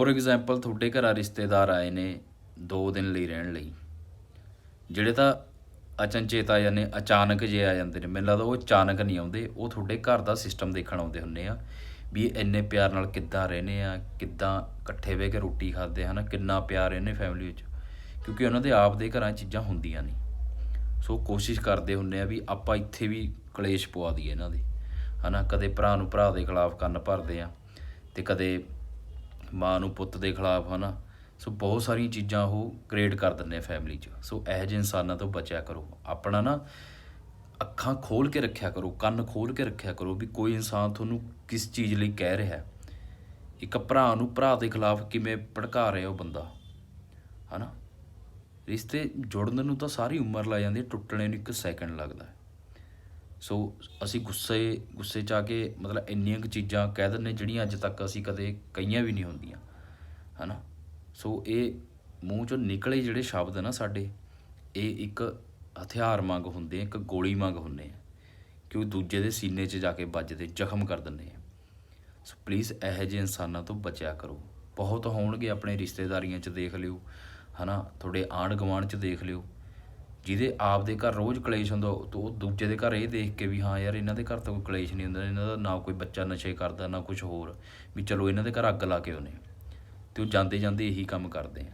For example ਤੁਹਾਡੇ ਘਰ ਰਿਸ਼ਤੇਦਾਰ ਆਏ ਨੇ 2 ਦਿਨ ਲਈ ਰਹਿਣ ਲਈ। ਜਿਹੜੇ ਤਾਂ ਅਚਨਚੇਤ ਆ ਜਾਂਦੇ, ਅਚਾਨਕ ਜੇ ਆ ਜਾਂਦੇ ਨੇ, ਮੈਨੂੰ ਲੱਗਦਾ ਉਹ ਅਚਾਨਕ ਨਹੀਂ ਆਉਂਦੇ, ਉਹ ਤੁਹਾਡੇ ਘਰ ਦਾ ਸਿਸਟਮ ਦੇਖਣ ਆਉਂਦੇ ਹੁੰਦੇ ਆ ਵੀ ਇਹ ਇੰਨੇ ਪਿਆਰ ਨਾਲ ਕਿੱਦਾਂ ਰਹਿੰਦੇ ਆ, ਕਿੱਦਾਂ ਇਕੱਠੇ ਬਹਿ ਕੇ ਰੋਟੀ ਖਾਂਦੇ ਹਨ, ਕਿੰਨਾ ਪਿਆਰ ਇਹਨੇ ਫੈਮਿਲੀ ਵਿੱਚ। ਕਿਉਂਕਿ ਉਹਨਾਂ ਦੇ ਆਪ ਦੇ ਘਰਾਂ ਚੀਜ਼ਾਂ ਹੁੰਦੀਆਂ ਨਹੀਂ। ਸੋ ਕੋਸ਼ਿਸ਼ ਕਰਦੇ ਹੁੰਨੇ ਆ ਵੀ ਆਪਾਂ ਇੱਥੇ ਵੀ ਕਲੇਸ਼ ਪਵਾ ਦਈਏ ਇਹਨਾਂ ਦੇ। ਹਨਾ, ਕਦੇ ਭਰਾ ਨੂੰ ਭਰਾ ਦੇ ਖਿਲਾਫ ਕੰਨ ਭਰਦੇ ਆ ਤੇ ਕਦੇ ਮਾਂ ਨੂੰ ਪੁੱਤ ਦੇ ਖਿਲਾਫ, ਹਨਾ? ਸੋ ਬਹੁਤ ਸਾਰੀਆਂ ਚੀਜ਼ਾਂ ਉਹ ਕ੍ਰੀਏਟ ਕਰ ਦਿੰਦੇ ਆ ਫੈਮਿਲੀ 'ਚ। ਸੋ ਇਹੋ ਜਿਹੇ ਇਨਸਾਨਾਂ ਤੋਂ ਬਚਿਆ ਕਰੋ। ਆਪਣਾ ਨਾ ਅੱਖਾਂ ਖੋਲ ਕੇ ਰੱਖਿਆ ਕਰੋ, ਕੰਨ ਖੋਲ ਕੇ ਰੱਖਿਆ ਕਰੋ ਵੀ ਕੋਈ ਇਨਸਾਨ ਤੁਹਾਨੂੰ ਕਿਸ ਚੀਜ਼ ਲਈ ਕਹਿ ਰਿਹਾ ਹੈ। ਇੱਕ ਭਰਾ ਨੂੰ ਭਰਾ ਦੇ ਖਿਲਾਫ ਕਿਵੇਂ ਭੜਕਾ ਰਿਹਾ ਉਹ ਬੰਦਾ, ਹਨਾ? ਰਿਸ਼ਤੇ ਜੁੜਨ ਨੂੰ ਤਾਂ ਸਾਰੀ ਉਮਰ ਲੱਗ ਜਾਂਦੀ ਹੈ, ਟੁੱਟਣੇ ਨੂੰ ਇੱਕ ਸੈਕਿੰਡ ਲੱਗਦਾ ਸੋ ਅਸੀਂ ਗੁੱਸੇ ਗੁੱਸੇ ਚ ਆ ਕੇ ਮਤਲਬ ਇੰਨੀਆਂ ਕੁ ਚੀਜ਼ਾਂ ਕਹਿ ਦਿੰਦੇ ਜਿਹੜੀਆਂ ਅੱਜ ਤੱਕ ਅਸੀਂ ਕਦੇ ਕਹੀਆਂ ਵੀ ਨਹੀਂ ਹੁੰਦੀਆਂ, ਹਨਾ? ਸੋ ਇਹ ਮੂੰਹ ਚੋਂ ਨਿਕਲੇ ਜਿਹੜੇ ਸ਼ਬਦ ਨਾ ਸਾਡੇ, ਇਹ ਇੱਕ ਹਥਿਆਰ ਮੰਗ ਹੁੰਦੇ ਇੱਕ ਗੋਲੀ ਮੰਗ ਹੁੰਦੇ ਆ, ਕਿ ਉਹ ਦੂਜੇ ਦੇ ਸੀਨੇ 'ਚ ਜਾ ਕੇ ਵੱਜਦੇ, ਜ਼ਖਮ ਕਰ ਦਿੰਦੇ ਆ। ਸੋ ਪਲੀਜ਼ ਇਹੋ ਜਿਹੇ ਇਨਸਾਨਾਂ ਤੋਂ ਬਚਿਆ ਕਰੋ। ਬਹੁਤ ਹੋਣਗੇ ਆਪਣੇ ਰਿਸ਼ਤੇਦਾਰੀਆਂ 'ਚ ਦੇਖ ਲਿਓ, ਹਨਾ? ਤੁਹਾਡੇ ਆਂਢ ਗੁਆਂਢ 'ਚ ਦੇਖ ਲਿਓ। ਜਿਹਦੇ ਆਪ ਦੇ ਘਰ ਰੋਜ਼ ਕਲੇਸ਼ ਹੁੰਦਾ, ਉਹ ਉਹ ਦੂਜੇ ਦੇ ਘਰ ਇਹ ਦੇਖ ਕੇ ਵੀ ਹਾਂ ਯਾਰ ਇਹਨਾਂ ਦੇ ਘਰ ਤਾਂ ਕੋਈ ਕਲੇਸ਼ ਨਹੀਂ ਹੁੰਦਾ, ਇਹਨਾਂ ਦਾ ਨਾ ਕੋਈ ਬੱਚਾ ਨਸ਼ੇ ਕਰਦਾ, ਨਾ ਕੁਝ ਹੋਰ, ਵੀ ਚਲੋ ਇਹਨਾਂ ਦੇ ਘਰ ਅੱਗ ਲਾ ਕੇ ਆਉਨੇ ਤੇ ਉਹ ਜਾਂਦੇ ਜਾਂਦੇ ਇਹੀ ਕੰਮ ਕਰਦੇ ਆ।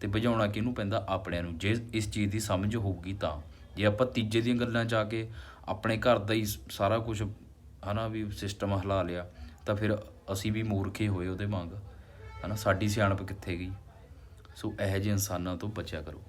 ਤੇ ਭਜਾਉਣਾ ਕਿਹਨੂੰ ਪੈਂਦਾ? ਆਪਣਿਆਂ ਨੂੰ। ਜੇ ਇਸ ਚੀਜ਼ ਦੀ ਸਮਝ ਹੋਊਗੀ ਤਾਂ। ਜੇ ਆਪਾਂ ਤੀਜੇ ਦੀਆਂ ਗੱਲਾਂ 'ਚ ਆ ਕੇ ਆਪਣੇ ਘਰ ਦਾ ਹੀ ਸਾਰਾ ਕੁਝ ਹਨਾ ਵੀ ਸਿਸਟਮ ਹਿਲਾ ਲਿਆ, ਤਾਂ ਫਿਰ ਅਸੀਂ ਵੀ ਮੂਰਖੇ ਹੋਏ ਉਹਦੇ ਵਾਂਗ। ਹਨਾ, ਸਾਡੀ ਸਿਆਣਪ ਕਿੱਥੇ ਗਈ? ਸੋ ਇਹੋ ਜਿਹੇ ਇਨਸਾਨਾਂ ਤੋਂ ਬਚਿਆ ਕਰੋ।